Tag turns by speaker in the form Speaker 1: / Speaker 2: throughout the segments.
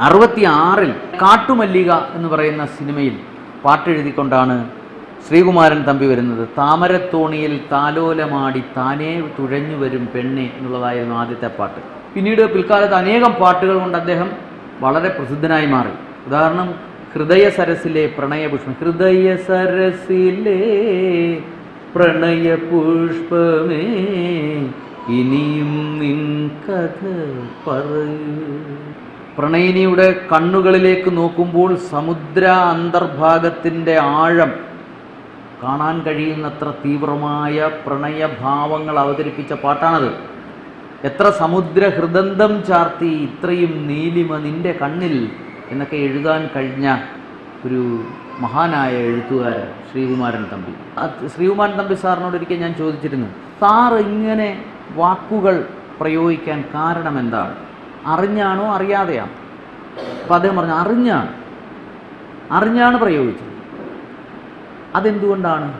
Speaker 1: അറുപത്തി ആറിൽ കാട്ടുമല്ലിക എന്ന് പറയുന്ന സിനിമയിൽ പാട്ടെഴുതിക്കൊണ്ടാണ് ശ്രീകുമാരൻ തമ്പി വരുന്നത്. താമരത്തോണിയിൽ താലോലമാടി താനേ തുഴഞ്ഞു വരും പെണ്ണെ എന്നുള്ളതായിരുന്നു ആദ്യത്തെ പാട്ട്. പിന്നീട് പിൽക്കാലത്ത് അനേകം പാട്ടുകൾ കൊണ്ട് അദ്ദേഹം വളരെ പ്രസിദ്ധനായി മാറി. ഉദാഹരണം ഹൃദയ സരസിലെ പ്രണയപുഷ്പം. ഹൃദയ സരസിലെ പ്രണയ പുഷ്പമേ ഇനിയും നിൻ കഥ പറയൂ. പ്രണയിനിയുടെ കണ്ണുകളിലേക്ക് നോക്കുമ്പോൾ സമുദ്ര അന്തർഭാഗത്തിന്റെ ആഴം കാണാൻ കഴിയുന്നത്ര തീവ്രമായ പ്രണയഭാവങ്ങൾ അവതരിപ്പിച്ച പാട്ടാണത്. എത്ര സമുദ്ര ഹൃദന്തം ചാർത്തി ഇത്രയും നീലിമ നിന്റെ കണ്ണിൽ എന്നൊക്കെ എഴുതാൻ കഴിഞ്ഞ ഒരു മഹാനായ എഴുത്തുകാരൻ ശ്രീകുമാരൻ തമ്പി. ആ ശ്രീകുമാരൻ തമ്പി സാറിനോട് ഒരിക്കൽ ഞാൻ ചോദിച്ചിരുന്നു സാർ ഇങ്ങനെ വാക്കുകൾ പ്രയോഗിക്കാൻ കാരണം എന്താണ്? അറിഞ്ഞാണോ അറിയാതെയാണോ അപ്പോൾ അദ്ദേഹം പറഞ്ഞു അറിഞ്ഞാണ്. അറിഞ്ഞാണ് പ്രയോഗിച്ചത് അതെന്തുകൊണ്ടാണ്?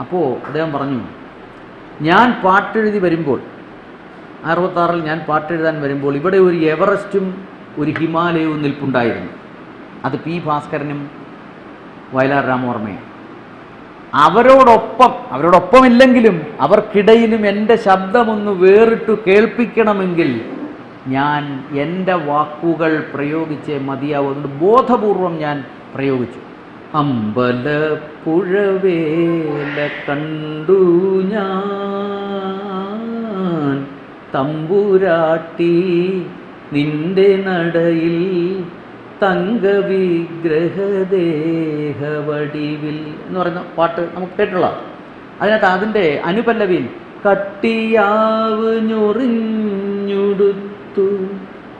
Speaker 1: അപ്പോൾ അദ്ദേഹം പറഞ്ഞു ഞാൻ പാട്ടെഴുതി വരുമ്പോൾ അറുപത്താറിൽ ഞാൻ പാട്ടെഴുതാൻ വരുമ്പോൾ ഇവിടെ ഒരു എവറസ്റ്റും ഒരു ഹിമാലയവും നിൽപ്പുണ്ടായിരുന്നു. അത് പി ഭാസ്കരനും വയലാർ രാമവർമ്മയും. അവരോടൊപ്പം അവരോടൊപ്പമില്ലെങ്കിലും അവർക്കിടയിലും എന്റെ ശബ്ദമൊന്ന് വേറിട്ടു കേൾപ്പിക്കണമെങ്കിൽ ഞാൻ എന്റെ വാക്കുകൾ പ്രയോഗിച്ചേ മതിയാവുന്നുണ്ട്. ബോധപൂർവം ഞാൻ പ്രയോഗിച്ചു. അമ്പലപ്പുഴവേല കണ്ടു ഞാൻ. തമ്പുരാട്ടി നിന്റെ നടയിൽ തങ്കവിഗ്രഹദേഹവടിവിൽ എന്ന് പറയുന്ന പാട്ട് നമുക്ക് കേട്ടുള്ള അതിനകത്ത് അതിന്റെ അനുപല്ലവിയിൽ കട്ടിയാവ് ഞൊറിഞ്ഞുടുത്തു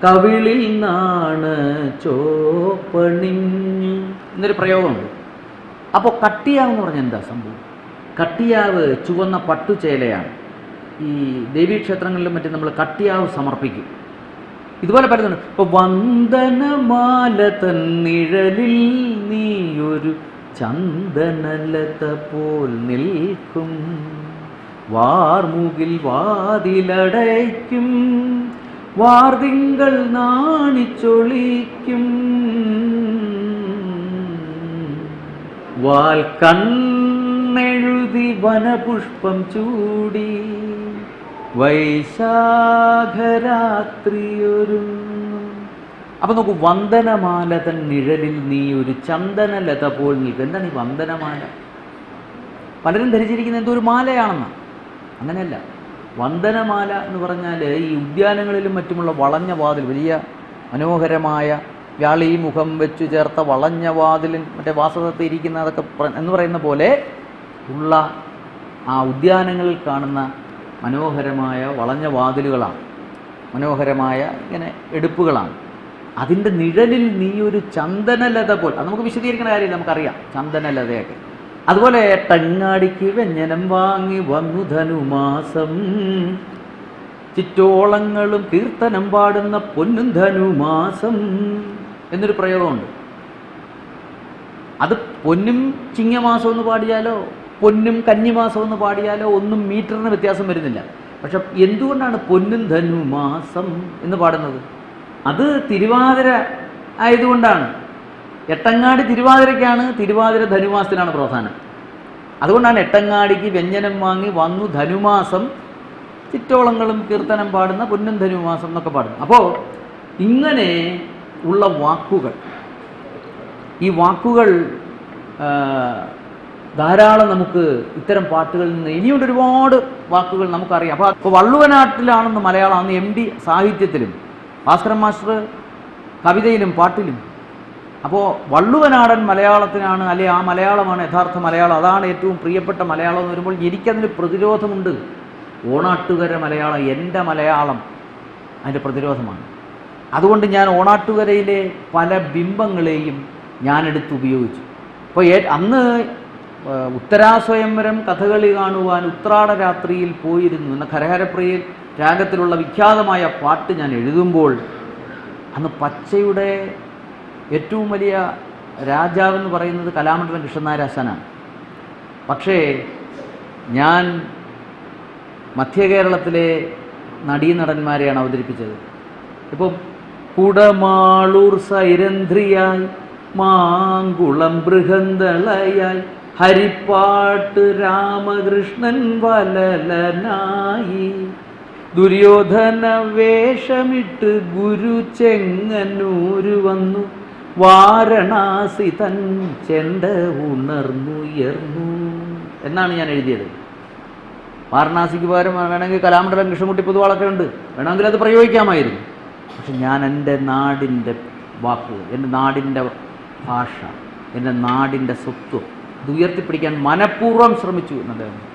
Speaker 1: കവിളിൽ നാണ് ചോപ്പണിഞ്ഞു എന്നൊരു പ്രയോഗമുണ്ട്. അപ്പോൾ കട്ടിയാവ് എന്ന് പറഞ്ഞാൽ എന്താ സംഭവം? കട്ടിയാവ് ചുവന്ന പട്ടുചേലയാണ്. ഈ ദേവീക്ഷേത്രങ്ങളിലും മറ്റും നമ്മൾ കട്ടിയാവ് സമർപ്പിക്കും. ഇതുപോലെ പറയുന്നുണ്ട് ഇപ്പൊ വന്ദനമാല തന്നിഴലിൽ ഒരു ചന്ദനലത പോൽ നിൽക്കും. വാർമുകിൽ വാതിലടയ്ക്കും. വാർതിങ്കൾ നാണിച്ചൊളിക്കും വാൽ കണ്ണെഴുതി വനപുഷ്പം ചൂടി. വൈശാഖരാത്രിയൊരുങ്ങും. അപ്പൊ നോക്കൂ വന്ദനമാല തൻ നിഴലിൽ നീ ഒരു ചന്ദനലത പോൽ നിൽക്കും. എന്താണ് ഈ വന്ദനമാല? പലരും ധരിച്ചിരിക്കുന്നത് എന്തോ ഒരു മാലയാണെന്ന്. അങ്ങനെയല്ല. വന്ദനമാല എന്ന് പറഞ്ഞാൽ ഈ ഉദ്യാനങ്ങളിലും മറ്റുമുള്ള വളഞ്ഞ വാതിൽ വലിയ മനോഹരമായ വ്യാളി മുഖം വെച്ചു ചേർത്ത വളഞ്ഞ വാതിലിൽ മറ്റേ വാസവത്തെ ഇരിക്കുന്ന അതൊക്കെ എന്ന് പറയുന്ന പോലെ ഉള്ള ആ ഉദ്യാനങ്ങളിൽ കാണുന്ന മനോഹരമായ വളഞ്ഞ വാതിലുകളാണ്. മനോഹരമായ ഇങ്ങനെ എടുപ്പുകളാണ്. അതിന്റെ നിഴലിൽ നീ ഒരു ചന്ദനലത പോലെ അത് നമുക്ക് വിശദീകരിക്കുന്ന കാര്യമില്ല നമുക്കറിയാം ചന്ദനലതയൊക്കെ. അതുപോലെ തങ്ങാടിക്ക് വ്യഞ്ജനം വാങ്ങി വന്നു ധനുമാസം. ചിറ്റോളങ്ങളും കീർത്തനം പാടുന്ന പൊന്നും ധനുമാസം എന്നൊരു പ്രയോഗമുണ്ട്. അത് പൊന്നും ചിങ്ങമാസം എന്ന് പാടിയാലോ പൊന്നും കന്നിമാസം എന്ന് പാടിയാലോ ഒന്നും മീറ്ററിന് വ്യത്യാസം വരുന്നില്ല. പക്ഷെ എന്തുകൊണ്ടാണ് പൊന്നും ധനുമാസം എന്ന് പാടുന്നത്? അത് തിരുവാതിര ആയതുകൊണ്ടാണ്. എട്ടങ്ങാടി തിരുവാതിരയ്ക്കാണ് തിരുവാതിര ധനുമാസത്തിനാണ് പ്രധാനം. അതുകൊണ്ടാണ് എട്ടങ്ങാടിക്ക് വ്യഞ്ജനം വാങ്ങി വന്നു ധനുമാസം ചിറ്റോളങ്ങളും കീർത്തനം പാടുന്ന പൊന്നും ധനുമാസം എന്നൊക്കെ പാടുന്നു. അപ്പോൾ ഇങ്ങനെ ഉള്ള വാക്കുകൾ ഈ വാക്കുകൾ ധാരാളം നമുക്ക് ഇത്തരം പാട്ടുകളിൽ നിന്ന് ഇനിയുണ്ട് ഒരുപാട് വാക്കുകൾ നമുക്കറിയാം. അപ്പോൾ ഇപ്പോൾ വള്ളുവനാട്ടിലാണെന്ന് മലയാളം അന്ന് എം ഡി സാഹിത്യത്തിലും ഭാസ്കരൻ മാസ്റ്റർ കവിതയിലും പാട്ടിലും അപ്പോൾ വള്ളുവനാടൻ മലയാളത്തിനാണ് അല്ലെ ആ മലയാളമാണ് യഥാർത്ഥ മലയാളം അതാണ് ഏറ്റവും പ്രിയപ്പെട്ട മലയാളം എന്ന് വരുമ്പോൾ എനിക്കതിന് പ്രതിരോധമുണ്ട്. ഓണാട്ടുകര മലയാളം എന്റെ മലയാളം അതിന്റെ പ്രതിരോധമാണ്. അതുകൊണ്ട് ഞാൻ ഓണാട്ടുകരയിലെ പല ബിംബങ്ങളെയും ഞാൻ ഞാനെടുത്ത് ഉപയോഗിച്ചു. അപ്പോൾ അന്ന് ഉത്തരാസ്വയംവരം കഥകളി കാണുവാൻ ഉത്രാട രാത്രിയിൽ പോയിരുന്നു എന്ന കരഹരപ്രിയ രാഗത്തിലുള്ള വിഖ്യാതമായ പാട്ട് ഞാൻ എഴുതുമ്പോൾ അന്ന് പച്ചയുടെ ഏറ്റവും വലിയ രാജാവെന്ന് പറയുന്നത് കലാമണ്ഡലം കൃഷ്ണനാരാശാനാണ്. പക്ഷേ ഞാൻ മധ്യകേരളത്തിലെ നടീനടന്മാരെയാണ് അവതരിപ്പിച്ചത്. ഇപ്പം കുടമാളൂർ സൈരന്ധ്രിയായി മാങ്കുളം ബൃഹന്തളയായി ഹരിപ്പാട്ട് രാമകൃഷ്ണൻ വലലനായി. ദുര്യോധന വേഷമിട്ട് ഗുരു ചെങ്ങന്നൂര് വന്നു. വാരണാസി തൻ ചെണ്ട ഉണർന്നുയർന്നു. എന്നാണ് ഞാൻ എഴുതിയത്. വാരണാസിക്ക് പകരം വേണമെങ്കിൽ കലാമണ്ഡലം കൃഷ്ണൻകുട്ടി പൊതുവാളൊക്കെ ഉണ്ട് വേണമെങ്കിൽ അത് പ്രയോഗിക്കാമായിരുന്നു. പക്ഷെ ഞാൻ എന്റെ നാടിന്റെ വാക്ക് എന്റെ നാടിന്റെ ഭാഷ എന്റെ നാടിന്റെ സ്വത്വം ഇത് ഉയർത്തിപ്പിടിക്കാൻ മനഃപൂർവം ശ്രമിച്ചു എന്നദ്ദേഹം.